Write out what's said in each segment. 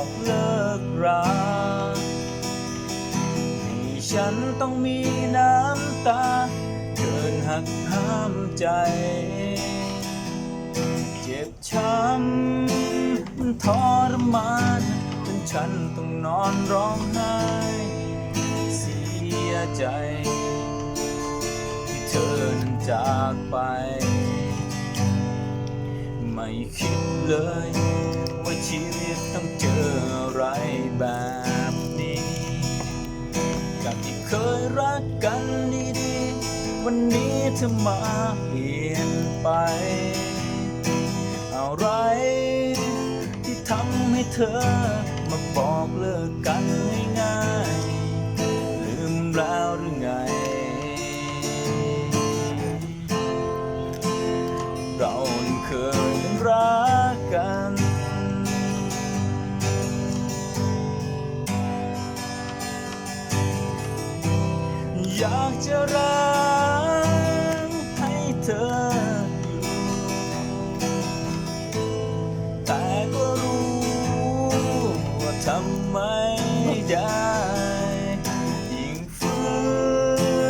บอกเลิกราให้ฉันต้องมีน้ำตาเกินหักห้ามใจ เจ็บช้ำทรมานจนฉันต้องนอนร้องไห้เสียใจ ที่เธอนจากไป ไม่คิดเลย ชีวิตต้องเจออะไรแบบนี้ จากที่เคยรักกันดีๆ วันนี้เธอมาเปลี่ยนไป อะไร ที่ทำให้เธอมาบอกเลิกกันง่ายๆลืมแล้วหรือไง เรา อยากจะรักให้เธออยู่ แต่ก็รู้ว่าทำไม่ได้ยิ่งฝื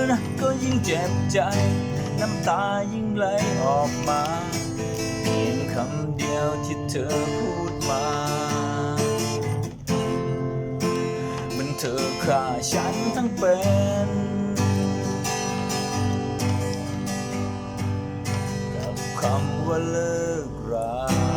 นก็ยิ่งเจ็บใจ น้ำตายิ่งไหลออกมาเพียงคำเดียวที่เธอพูดมามันเธอฆ่าฉันทั้งเป็น ว่าเลิกรา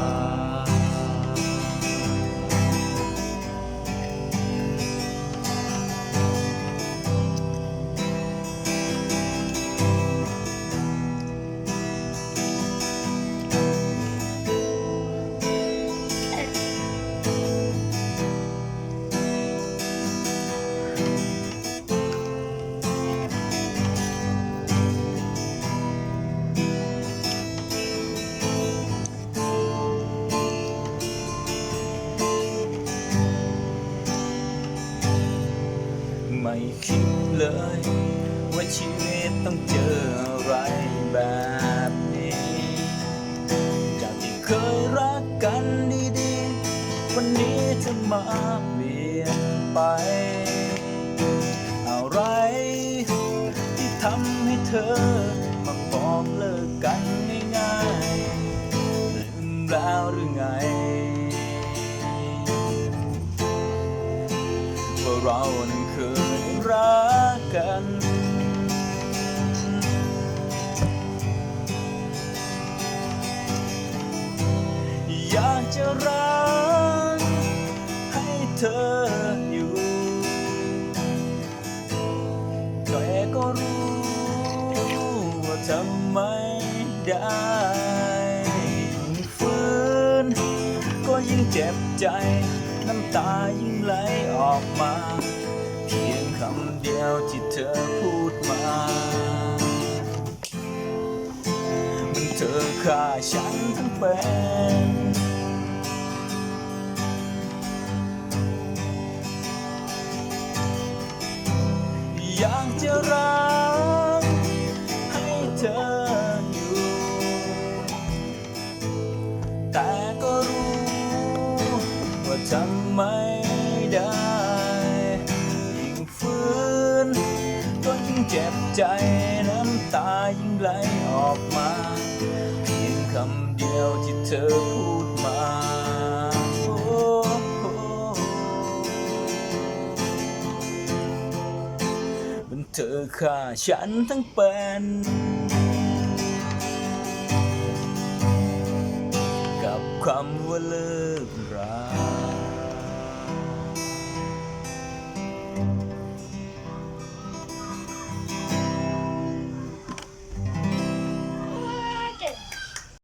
ไม่คิดเลย ว่าชีวิตต้องเจออะไรแบบนี้ จากที่เคยรักกันดีๆ วันนี้เธอมาเปลี่ยนไป อะไร ที่ทำให้เธอ มาบอกเลิกกันง่ายๆลืมแล้วหรือไงว่าเรานั้นเคย รักกัน อยากจะรักให้เธออยู่ แต่ก็รู้ว่าทำไม่ได้ฝืนก็ยิ่งเจ็บใจ น้ำตายิ่งไหลออกมา เพียงคำเดียวที่เธอพูดมา มันเธอฆ่าฉันทั้งเป็นอยากจะรัก เจ็บใจน้ำตายิ่งไหลออกมาเพียงคำเดียวที่เธอพูดมาโอ้เธอฆ่าฉันทั้งเป็นกับคำว่าเลิกรา